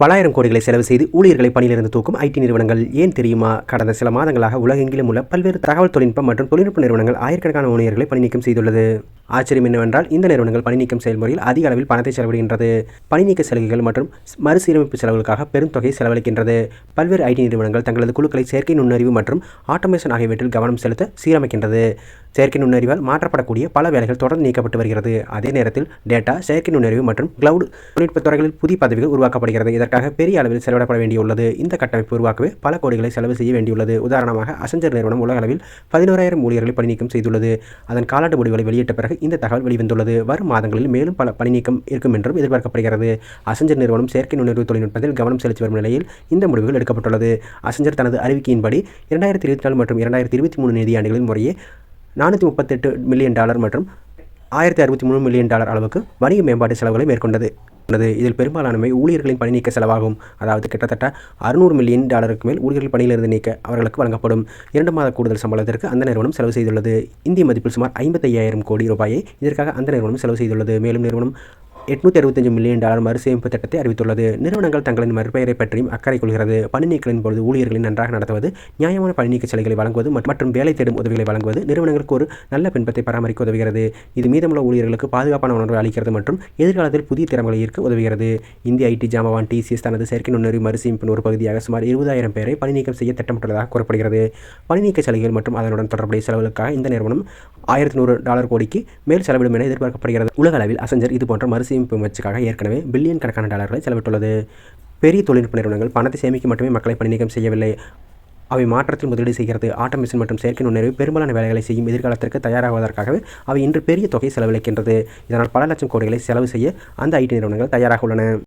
பலாயிரம் கோடிகளை செலவு செய்து ஊழியர்களை பணியிலிருந்து தூக்கும் ஐடி நிறுவனங்கள். ஏன் தெரியுமா? கடந்த சில மாதங்களாக உலகெங்கிலும் உள்ள பல்வேறு தகவல் தொழில்நுட்பம் மற்றும் தொழில்நுட்ப நிறுவனங்கள் ஆயிரக்கணக்கான ஊழியர்களை பணிநீக்கம் செய்துள்ளது. ஆச்சரியம் என்னவென்றால் இந்த நிறுவனங்கள் பணிநீக்கம் செயல்முறையில் அதிக அளவில் பணத்தை செலவிடுகின்றது. பணிநீக்க சலுகைகள் மற்றும் மறுசீரமைப்பு செலவுகளுக்காக பெரும் தொகை செலவழிக்கின்றது. பல்வேறு ஐடி நிறுவனங்கள் தங்களது குழுக்களை செயற்கை நுண்ணறிவு மற்றும் ஆட்டோமேஷன் ஆகியவற்றில் கவனம் செலுத்த சீரமைக்கின்றது. செயற்கை நுண்ணறிவால் மாற்றப்படக்கூடிய பல வேலைகள் தொடர்ந்து நீக்கப்பட்டு வருகிறது. அதே நேரத்தில் டேட்டா செயற்கை நுண்ணறிவு மற்றும் கிளவுட் தொழில்நுட்ப துறைகளில் புதிய பதவிகள் உருவாக்கப்படுகிறது. இதற்காக பெரிய அளவில் செலவிடப்பட வேண்டியுள்ளது. இந்த கட்டமைப்பு உருவாக்கவே பல கோடிகளை செலவு செய்ய வேண்டியுள்ளது. உதாரணமாக அசஞ்சர் நிறுவனம் உலக அளவில் பதினோராயிரம் ஊழியர்களை பணிநீக்கம் செய்துள்ளது. அதன் காலாண்டு முடிவுகளை வெளியிட்ட பிறகு இந்த தகவல் வெளிவந்துள்ளது. வரும் மாதங்களில் மேலும் பல பணிநீக்கம் இருக்கும் என்றும் எதிர்பார்க்கப்படுகிறது. அசஞ்சர் நிறுவனம் செயற்கை நுண்ணறிவு தொழில்நுட்பத்தில் கவனம் செலுத்தி வரும் நிலையில் இந்த முடிவுகள் எடுக்கப்பட்டுள்ளது. அசஞ்சர் தனது அறிவிக்கையின்படி இரண்டாயிரத்தி இருபத்தி நாலு மற்றும் இரண்டாயிரத்தி இருபத்தி மூணு நிதியாண்டுகளின் முறையே நானூற்றி முப்பத்தெட்டு மில்லியன் டாலர் மற்றும் ஆயிரத்தி அறுபத்தி மூணு மில்லியன் டாலர் அளவுக்கு வணிக மேம்பாட்டு செலவுகளை மேற்கொண்டது. இதில் பெரும்பாலானவை ஊழியர்களின் பணி நீக்க செலவாகும். அதாவது கிட்டத்தட்ட அறுநூறு மில்லியன் டாலருக்கு மேல் ஊழியர்கள் பணியிலிருந்து நீக்க அவர்களுக்கு வழங்கப்படும். இரண்டு மாத கூடுதல் சம்பளத்திற்கு அந்த நிறுவனம் செலவு செய்துள்ளது. இந்திய மதிப்பில் சுமார் ஐம்பத்தையாயிரம் கோடி ரூபாயை இதற்காக அந்த நிறுவனம் செலவு செய்துள்ளது. மேலும் நிறுவனம் எட்நூற்றி அறுபத்தஞ்சு மில்லியன் டாலர் மறுசேமிப்பு திட்டத்தை அறிவித்துள்ளது. நிறுவனங்கள் தங்களின் மறுபெயரை பற்றியும் அக்கறை கொள்கிறது. பணி நீக்கலின் பொழுது ஊழியர்களை நன்றாக நடத்துவது நியாயமான பணி நீக்க சலுகைகளை வழங்குவது மற்றும் வேலை தேடும் உதவிகளை வழங்குவது நிறுவனங்களுக்கு ஒரு நல்ல பின்பத்தை பராமரிக்க உதவுகிறது. இது மீதமுள்ள ஊழியர்களுக்கு பாதுகாப்பான உணர்வை அளிக்கிறது மற்றும் எதிர்காலத்தில் புதிய திறமைகளை ஈர்க்க உதவுகிறது. இந்திய ஐடி ஜாமவான் டிசிஎஸ் தனது செயற்கை நுண்ணறிவு மறுசீமிப்பின் ஒரு பகுதியாக சுமார் இருபதாயிரம் பேரை பணி நீக்கம் செய்ய திட்டமிட்டுள்ளதாக கூறப்படுகிறது. பணி நீக்க சலுகைகள் மற்றும் அதனுடன் தொடர்புடைய செலவுகளுக்காக இந்த நிறுவனம் ஆயிரத்தி நூறு டாலர் கோடிக்கு மேல் செலவிடும் என எதிர்பார்க்கப்படுகிறது. உலக அளவில் அசஞ்சர் இது போன்ற மறுசீமிப்பு முயற்சிக்காக ஏற்கனவே பில்லியன் கணக்கான டாலர்களை செலவிட்டுள்ளது. பெரிய தொழில்நுட்ப நிறுவனங்கள் பணத்தை சேமிக்க மட்டுமே மக்களை பணிநீக்கம் செய்யவில்லை. அவை மாற்றத்தில் முதலீடு செய்கிறது. ஆட்டோமேஷன் மற்றும் செயற்கை நுண்ணறிவு பெரும்பாலான வேலைகளை செய்யும் எதிர்காலத்திற்கு தயாராகுவதற்காகவே அவை இன்று பெரிய தொகை செலவழிக்கின்றது. இதனால் பல லட்சம் கோடிகளை செலவு செய்ய அந்த ஐடி நிறுவனங்கள் தயாராக உள்ளன.